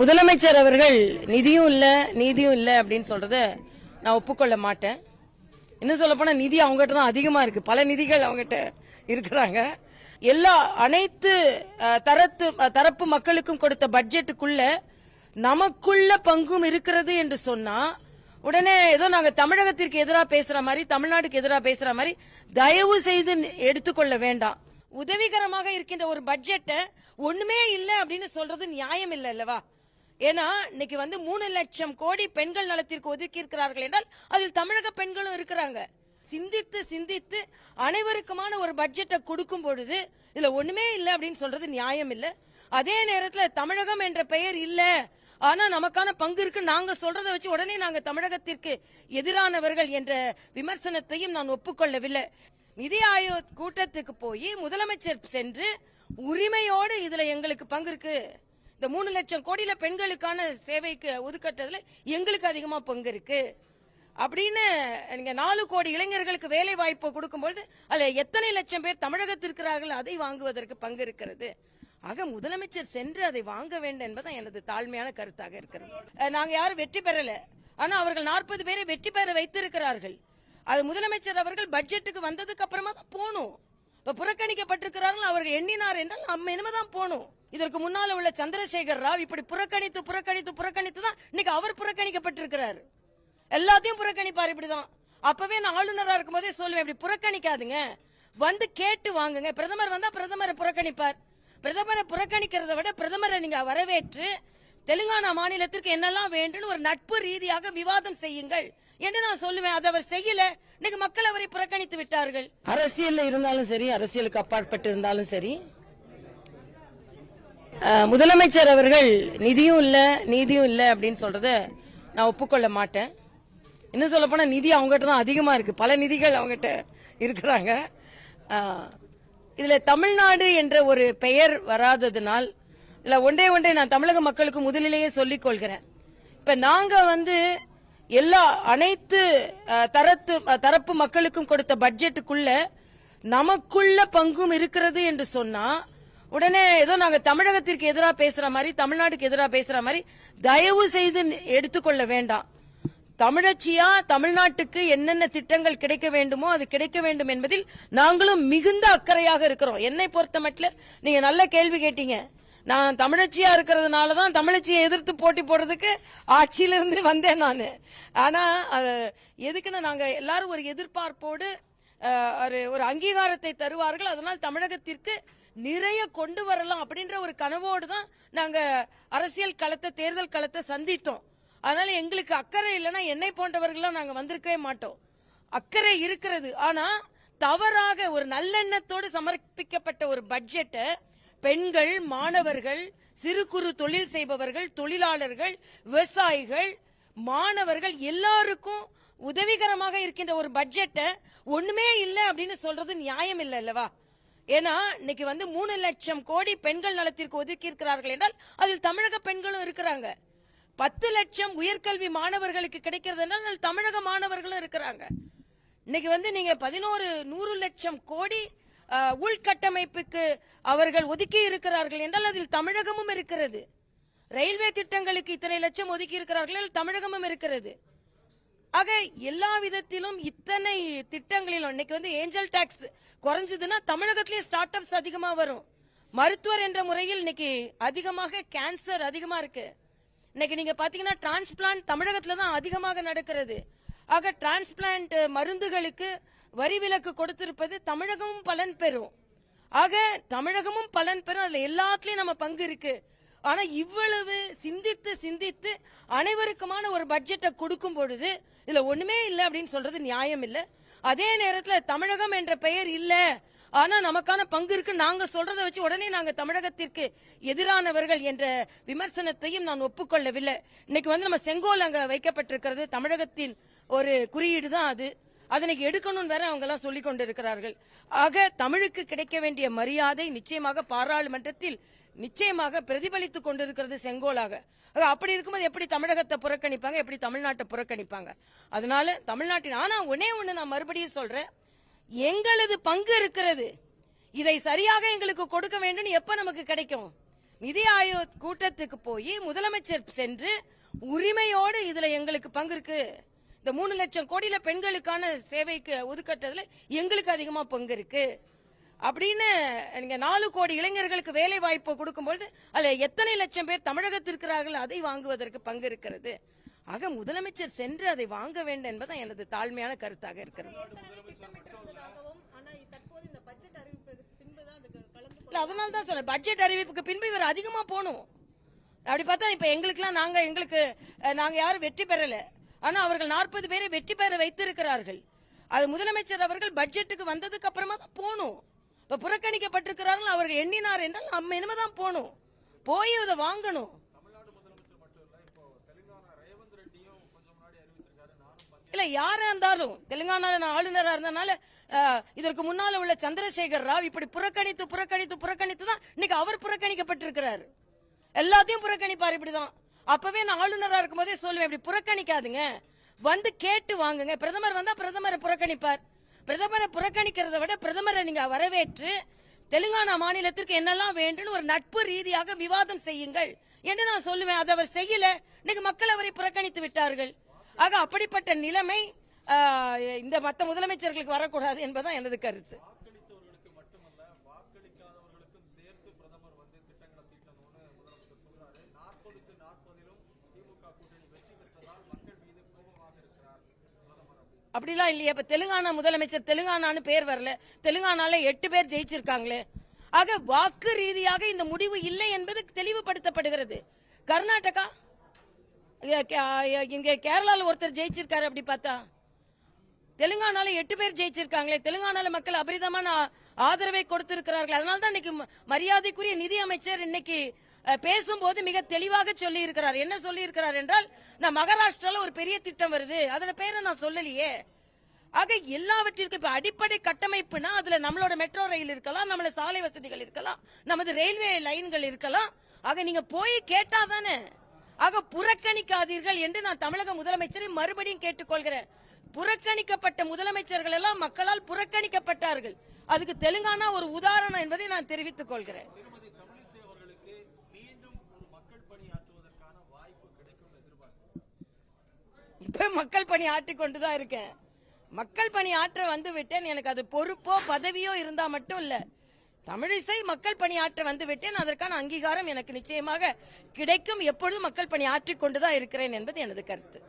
முதலமைச்சர் அவர்கள் நிதியும் இல்லை நீதியும் இல்லை அப்படின்னு சொல்றத நான் ஒப்புக்கொள்ள மாட்டேன். இன்னும் சொல்ல போனா நிதி அவங்ககிட்ட தான் அதிகமா இருக்கு. பல நிதிகள் அவங்ககிட்ட இருக்கிறாங்க. எல்லா அனைத்து தரத்து தரப்பு மக்களுக்கும் கொடுத்த பட்ஜெட்டுக்குள்ள நமக்குள்ள பங்கும் இருக்கிறது என்று சொன்னா உடனே ஏதோ நாங்க தமிழகத்திற்கு எதிராக பேசுற மாதிரி தமிழ்நாடுக்கு எதிராக பேசுற மாதிரி தயவு செய்து எடுத்துக்கொள்ள வேண்டாம். உதவிகரமாக இருக்கின்ற ஒரு பட்ஜெட்டை ஒண்ணுமே இல்லை அப்படின்னு சொல்றது நியாயம் இல்லை அல்லவா ஏன்னா இன்னைக்கு வந்து மூணு லட்சம் கோடி பெண்கள் நலத்திற்கு ஒதுக்கி இருக்கிறார்கள் என்றால் அதில் தமிழக பெண்களும் இருக்கிறாங்க. சிந்தித்து சிந்தித்து அனைவருக்குமான ஒரு பட்ஜெட்டை கொடுக்கும் பொழுது இதுல ஒண்ணுமே இல்லை அப்படின்னு சொல்றது நியாயம் இல்லை. அதே நேரத்துல தமிழகம் என்ற பெயர் இல்ல. ஆனா நமக்கான பங்கு இருக்கு. நாங்க சொல்றதை வச்சு உடனே நாங்க தமிழகத்திற்கு எதிரானவர்கள் என்ற விமர்சனத்தையும் நான் ஒப்புக்கொள்ளவில்லை. நிதி ஆயோக் கூட்டத்துக்கு போய் முதலமைச்சர் சென்று உரிமையோடு இதுல எங்களுக்கு பங்கு இருக்கு. இந்த மூணு லட்சம் கோடியில பெண்களுக்கான சேவைக்கு ஒதுக்கட்டதுல எங்களுக்கு அதிகமா பங்கு இருக்கு. அப்படின்னு நீங்க நாலு கோடி இளைஞர்களுக்கு வேலை வாய்ப்பு கொடுக்கும்போது அதுல எத்தனை லட்சம் பேர் தமிழகத்தில் இருக்கிறார்கள் அதை வாங்குவதற்கு பங்கு இருக்கிறது. ஆக முதலமைச்சர் சென்று அதை வாங்க வேண்டும் என்பதான் எனது தாழ்மையான கருத்தாக இருக்கிறது. நாங்க யாரும் வெற்றி பெறல. ஆனா அவர்கள் நாற்பது பேரை வெற்றி பெற வைத்திருக்கிறார்கள். அது முதலமைச்சர் அவர்கள் பட்ஜெட்டுக்கு வந்ததுக்கு அப்புறமா தான் போகணும். இப்ப புறக்கணிக்கப்பட்டிருக்கிறார்கள் அவர்கள் எண்ணினார் என்றால் நம்ம இனிமேதான் போகணும். இதற்கு முன்னால உள்ள சந்திரசேகர் ராவ் இப்படி புறக்கணித்து புறக்கணித்து புறக்கணித்து தான் இன்னைக்கு அவர் புறக்கணிக்கப்பட்டிருக்கிறார். எல்லாத்தையும் புறக்கணிப்பார் இப்படிதான். அப்பவே நான் ஆளுநரா இருக்கும் போதே சொல்லுவேன் இப்படி புறக்கணிக்காதுங்க. வந்து கேட்டு வாங்குங்க. பிரதமர் வந்தா பிரதமரை புறக்கணிப்பார். பிரதமரை புறக்கணிக்கிறதை விட பிரதமரை நீங்க வரவேற்று தெலுங்கானா மாநிலத்திற்கு என்னெல்லாம் வேண்டும் ஒரு நட்பு ரீதியாக விவாதம் செய்யுங்கள். என்று நான் சொல்லுவேன்? அதை அவர் செய்யல. இன்னைக்கு மக்கள் அவரை புறக்கணித்து விட்டார்கள். அரசியல்ல இருந்தாலும் சரி அரசியலுக்கு அப்பாற்பட்டு இருந்தாலும் சரி முதலமைச்சர் அவர்கள் நிதியும் இல்ல நீதியும் இல்ல அப்படின்னு சொல்றத நான் ஒப்புக்கொள்ள மாட்டேன். இன்னும் சொல்ல போனா நிதி அவங்ககிட்ட தான் அதிகமா இருக்கு. பல நிதிகள் அவங்ககிட்ட இருக்கிறாங்க. இதுல தமிழ்நாடு என்ற ஒரு பெயர் வராததுனால் இதுல ஒன்றே ஒன்றே நான் தமிழக மக்களுக்கு முதலிலேயே சொல்லிக் கொள்கிறேன். இப்ப நாங்க வந்து எல்லா அனைத்து தரத்து தரப்பு மக்களுக்கும் கொடுத்த பட்ஜெட்டுக்குள்ள நமக்குள்ள பங்கும் இருக்கிறது என்று சொன்னா உடனே ஏதோ நாங்க தமிழகத்திற்கு எதிராக பேசுற மாதிரி தமிழ்நாடுக்கு எதிராக பேசுற மாதிரி தயவு செய்து எடுத்துக்கொள்ள வேண்டாம். தமிழச்சியா தமிழ்நாட்டுக்கு என்னென்ன திட்டங்கள் கிடைக்க வேண்டுமோ அது கிடைக்க வேண்டும் என்பதில் நாங்களும் மிகுந்த அக்கறையாக இருக்கிறோம். என்னை பொறுத்த மட்டும் நீங்க நல்ல கேள்வி கேட்டீங்க. நான் தமிழச்சியா இருக்கிறதுனால தான் தமிழச்சியை எதிர்த்து போட்டி போடுறதுக்கு ஆட்சியிலிருந்து வந்தேன் நான். ஆனால் அது எதுக்குன்னு நாங்கள் எல்லாரும் ஒரு எதிர்பார்ப்போடு ஒரு ஒரு அங்கீகாரத்தை தருவார்கள். அதனால் தமிழகத்திற்கு நிறைய கொண்டு வரலாம் அப்படின்ற ஒரு கனவோடு தான் நாங்கள் அரசியல் களத்தை தேர்தல் களத்தை சந்தித்தோம். அதனால எங்களுக்கு அக்கறை இல்லைன்னா என்னை போன்றவர்கள்லாம் நாங்கள் வந்திருக்கவே மாட்டோம். அக்கறை இருக்கிறது. ஆனால் தவறாக ஒரு நல்லெண்ணத்தோடு சமர்ப்பிக்கப்பட்ட ஒரு பட்ஜெட்டை பெண்கள் மாணவர்கள் சிறு குறு தொழில் செய்பவர்கள் தொழிலாளர்கள் விவசாயிகள் மாணவர்கள் எல்லாருக்கும் உதவிகரமாக இருக்கின்ற ஒரு பட்ஜெட்டை ஒண்ணுமே இல்லை அப்படின்னு சொல்றது நியாயம் இல்லை அல்லவா? ஏன்னா இன்னைக்கு வந்து மூணு லட்சம் கோடி பெண்கள் நலத்திற்கு ஒதுக்கி இருக்கிறார்கள் என்றால் அதில் தமிழக பெண்களும் இருக்கிறாங்க. பத்து லட்சம் உயர்கல்வி மாணவர்களுக்கு கிடைக்கிறது என்றால் அதில் தமிழக மாணவர்களும் இருக்கிறாங்க. இன்னைக்கு வந்து நீங்க பதினோரு நூறு லட்சம் கோடி உள்கட்டமைப்புக்கு அவர்கள் ஒதுக்கி இருக்கிறார்கள் என்றால் அதில் தமிழகமும் இருக்கிறது. ரயில்வே திட்டங்களுக்கு இத்தனை லட்சம் ஒதுக்கி இருக்கிறார்கள் தமிழகமும் இருக்கிறது. ஆக எல்லா விதத்திலும் இத்தனை திட்டங்களிலும் இன்னைக்கு வந்து ஏஞ்சல் டாக்ஸ் குறைஞ்சதுன்னா தமிழகத்திலேயே ஸ்டார்ட் அப்ஸ் அதிகமா வரும். மருத்துவர் என்ற முறையில் இன்னைக்கு அதிகமாக கேன்சர் அதிகமா இருக்கு. இன்னைக்கு நீங்க பாத்தீங்கன்னா டிரான்ஸ்பிளான்ட் தமிழகத்துல தான் அதிகமாக நடக்கிறது. ஆக டிரான்ஸ்பிளான்ட் மருந்துகளுக்கு வரி விலக்கு கொடுத்திருப்பது தமிழகமும் பலன் பெறும். ஆக தமிழகமும் பலன் பெறும். அதுல எல்லாத்துலயும் நம்ம பங்கு இருக்கு. ஆனா இவ்வளவு சிந்தித்து சிந்தித்து அனைவருக்குமான ஒரு பட்ஜெட்டை கொடுக்கும் பொழுது இதுல ஒண்ணுமே இல்லை அப்படின்னு சொல்றது நியாயம் இல்லை. அதே நேரத்துல தமிழகம் என்ற பெயர் இல்ல. ஆனா நமக்கான பங்கு இருக்கு. நாங்க சொல்றதை வச்சு உடனே நாங்க தமிழகத்திற்கு எதிரானவர்கள் என்ற விமர்சனத்தையும் நான் ஒப்புக்கொள்ளவில்லை. இன்னைக்கு வந்து நம்ம செங்கோல் அங்க வைக்கப்பட்டிருக்கிறது. தமிழகத்தின் ஒரு குறியீடு தான் அது. அதனை எடுக்கணும்னு வேற அவங்க எல்லாம் சொல்லிக் கொண்டிருக்கிறார்கள். ஆக தமிழுக்கு கிடைக்க வேண்டிய மரியாதை நிச்சயமாக பாராளுமன்றத்தில் நிச்சயமாக பிரதிபலித்துக் கொண்டிருக்கிறது செங்கோலாக. ஆக அப்படி இருக்கும்போது எப்படி தமிழகத்தை புறக்கணிப்பாங்க எப்படி தமிழ்நாட்டை புறக்கணிப்பாங்க? அதனால தமிழ்நாட்டின் ஆனா ஒன்னே ஒண்ணு நான் மறுபடியும் சொல்றேன். எங்களது பங்கு இருக்கிறது. இதை சரியாக எங்களுக்கு கொடுக்க வேண்டும் எப்ப நமக்கு கிடைக்கும்? நிதி ஆயோக் கூட்டத்துக்கு போய் முதலமைச்சர் சென்று உரிமையோடு இதுல எங்களுக்கு பங்கு இருக்கு. இந்த மூணு லட்சம் கோடியில பெண்களுக்கான சேவைக்கு ஒதுக்கட்டதுல எங்களுக்கு அதிகமா பங்கு இருக்கு. அப்படின்னு நீங்க நாலு கோடி இளைஞர்களுக்கு வேலை வாய்ப்பு கொடுக்கும்போது அதுல எத்தனை லட்சம் பேர் தமிழகத்தில் இருக்கிறார்கள் அதை வாங்குவதற்கு பங்கு இருக்கிறது. ஆக முதலமைச்சர் சென்று அதை வாங்க வேண்டும் என்பதுதான் எனது தாழ்மையான கருத்தாக இருக்கிறது. அதனால தான் சொல்றேன். பட்ஜெட் அறிவிப்புக்கு பின்பு இவர் அதிகமா போகணும். அப்படி பார்த்தா இப்ப எங்களுக்குலாம் நாங்க எங்களுக்கு நாங்க யாரும் வெற்றி பெறல. ஆனா அவர்கள் நாற்பது பேரை வெற்றி பெற வைத்திருக்கிறார்கள். அது முதலமைச்சர் அவர்கள் பட்ஜெட்டுக்கு வந்ததுக்கு அப்புறமா தான் போகணும் இப்ப புறக்கணிக்கப்பட்டிருக்கிறார்கள் அவர்கள் எண்ணினார் என்றால் நம்ம இனிமேதான் போகணும் போய் அதை வாங்கணும். இல்ல யாரா இருந்தாலும் தெலுங்கானா ஆளுநரா இருந்தனால இதற்கு முன்னால உள்ள சந்திரசேகர் ராவ் இப்படி புறக்கணித்து புறக்கணித்து புறக்கணித்து தான் இன்னைக்கு அவர் புறக்கணிக்கப்பட்டிருக்கிறார். எல்லாத்தையும் புறக்கணிப்பார் இப்படிதான். அப்பவே நான் ஆளுநரா இருக்கும் போதே சொல்லுவேன் இப்படி புறக்கணிக்காதுங்க. வந்து கேட்டு வாங்குங்க. பிரதமர் வந்தா பிரதமரை புறக்கணிப்பார். பிரதமரை புறக்கணிக்கிறத விட பிரதமரை நீங்க வரவேற்று தெலுங்கானா மாநிலத்திற்கு என்னெல்லாம் வேண்டும் ஒரு நட்பு ரீதியாக விவாதம் செய்யுங்கள் என்று நான் சொல்லுவேன். அதை அவர் செய்யல. இன்னைக்கு மக்கள் அவரை புறக்கணித்து விட்டார்கள். ஆக அப்படிப்பட்ட நிலைமை இந்த மத்த முதலமைச்சர்களுக்கு வரக்கூடாது என்பதுதான் எனது கருத்து வாக்களித்தவர்களுக்கு மட்டுமல்ல வாக்களிக்காதவர்களுக்கும் சேர்த்து பிரதமர் வந்து திட்டங்களை தீட்டணும்னு முதலமைச்சர் சொல்றாரு நாற்பதுக்கு நாற்பதிலும் திமுக கூட்டணி வெற்றி பெற்றதால் மக்கள் மீது கோபமாக இருக்கிறார் பிரதமர் அப்படின்னு அப்படிலாம் இல்லையே. இப்ப தெலுங்கானா முதலமைச்சர் தெலுங்கானான்னு பேர் வரல. தெலுங்கானால எட்டு பேர் ஜெயிச்சிருக்காங்களே. ஆக வாக்கு ரீதியாக இந்த முடிவு இல்லை என்பது தெளிவுபடுத்தப்படுகிறது. கர்நாடகா? இங்க கே- கேரளால ஒருத்தர் ஜெயிச்சிருக்காரு அப்படி பார்த்தா. தெலுங்கானால எட்டு பேர் ஜெயிச்சிருக்காங்களே. தெலுங்கானால மக்கள் அபரிதமான ஆதரவை கொடுத்திருக்கிறார்கள். அதனால தான் இன்னைக்கு மரியாதைக்குரிய நிதி அமைச்சர் இன்னைக்கு பேசும்போது மிக தெளிவாக சொல்லி இருக்கிறார் என்ன சொல்லி இருக்கிறார் என்றால் நான் மகாராஷ்டிரால ஒரு பெரிய திட்டம் வருது. அதோட பேரை நான் சொல்லலையே. ஆக எல்லாவற்றிற்கும் இப்ப அடிப்படை கட்டமைப்புனா அதுல நம்மளோட மெட்ரோ ரயில் இருக்கலாம் நம்மள சாலை வசதிகள் இருக்கலாம் நமது ரயில்வே லைன்கள் இருக்கலாம். ஆக நீங்க போய் கேட்டாதானே. ஆக புறக்கணிக்காதீர்கள் என்று நான் தமிழக முதலமைச்சரை மறுபடியும் கேட்டுக்கொள்கிறேன். புறக்கணிக்கப்பட்ட முதலமைச்சர்கள் எல்லாம் மக்களால் புறக்கணிக்கப்பட்டார்கள். அதுக்கு தெலுங்கானா ஒரு உதாரணம் என்பதை நான் தெரிவித்துக் கொள்கிறேன் திருமதி தமிழிசை அவர்களுக்கு மீண்டும் ஒரு மக்கள் பணி ஆற்றுவதற்கான வாய்ப்பு கிடைக்கும் எதிர்பார்க்கிறேன் இப்ப மக்கள் பணி ஆற்றிக்கொண்டு தான் இருக்கேன். மக்கள் பணி ஆற்ற வந்து விட்டேன். எனக்கு அது பொறுப்போ பதவியோ இருந்தா மட்டும் இல்ல. தமிழிசை மக்கள் பணி ஆற்ற வந்து விட்டேன். அதற்கான அங்கீகாரம் எனக்கு நிச்சயமாக கிடைக்கும். எப்பொழுதும் மக்கள் பணி ஆற்றிக்கொண்டுதான் இருக்கிறேன் என்பது எனது கருத்து.